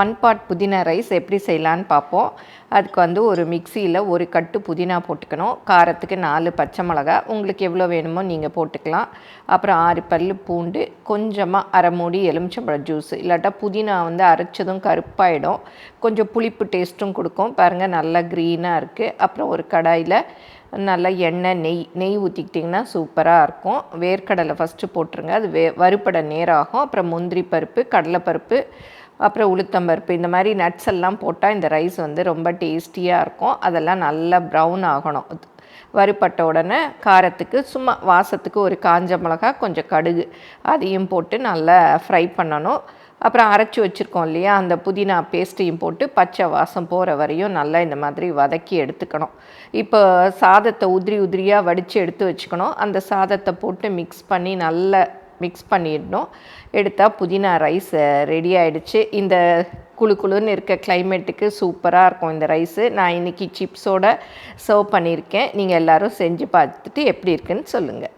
One part புதினா rice எப்படி செய்யலான்னு பார்ப்போம். அதுக்கு வந்து ஒரு மிக்சியில் ஒரு கட்டு புதினா போட்டுக்கணும். காரத்துக்கு நாலு பச்சை மிளகா. உங்களுக்கு எவ்வளோ வேணுமோ நீங்கள் போட்டுக்கலாம். அப்புறம் ஆறு பல் பூண்டு. கொஞ்சமாக அரை மூடி எலுமிச்சம்பழம் ஜூஸ் இல்லாட்டா புதினா வந்து அரைச்சதும் கருப்பாயிடும். கொஞ்சம் புளிப்பு டேஸ்ட்டும் கொடுக்கும். பாருங்கள் நல்லா க்ரீனாக இருக்குது அப்புறம் ஒரு கடாயில் நல்லா எண்ணெய் நெய் நெய் ஊற்றிக்கிட்டிங்கன்னா சூப்பராக இருக்கும். வேர்க்கடலை ஃபஸ்ட்டு போட்டுருங்க. அது வே வறுப்பட நேரம் ஆகும். அப்புறம் முந்திரி பருப்பு கடலைப்பருப்பு அப்புறம் உளுத்தம்பருப்பு இந்த மாதிரி நட்ஸ் எல்லாம் போட்டால் இந்த ரைஸ் வந்து ரொம்ப டேஸ்டியாக இருக்கும். அதெல்லாம் நல்லா ப்ரௌன் ஆகணும். வறுப்பட்ட உடனே காரத்துக்கு சும்மா வாசத்துக்கு ஒரு காஞ்ச மிளகா கொஞ்சம் கடுகு அதையும் போட்டு நல்லா ஃப்ரை பண்ணணும். அப்புறம் அரைச்சி வச்சுருக்கோம் இல்லையா அந்த புதினா பேஸ்ட்டையும் போட்டு பச்சை வாசம் போகிற வரையும் நல்லா இந்த மாதிரி வதக்கி எடுத்துக்கணும். இப்போ சாதத்தை உதிரி உதிரியாக வடித்து எடுத்து வச்சுக்கணும். அந்த சாதத்தை போட்டு மிக்ஸ் பண்ணி நல்லா மிக்ஸ் பண்ணிடணும். எடுத்தால் புதினா ரைஸ் ரெடி ஆகிடுச்சு இந்த குழு குழுன்னு இருக்க கிளைமேட்டுக்கு சூப்பராக இருக்கும் இந்த ரைஸு நான் இன்றைக்கி சிப்ஸோடு சர்வ் பண்ணியிருக்கேன். நீங்கள் எல்லோரும் செஞ்சு பார்த்துட்டு எப்படி இருக்குன்னு சொல்லுங்கள்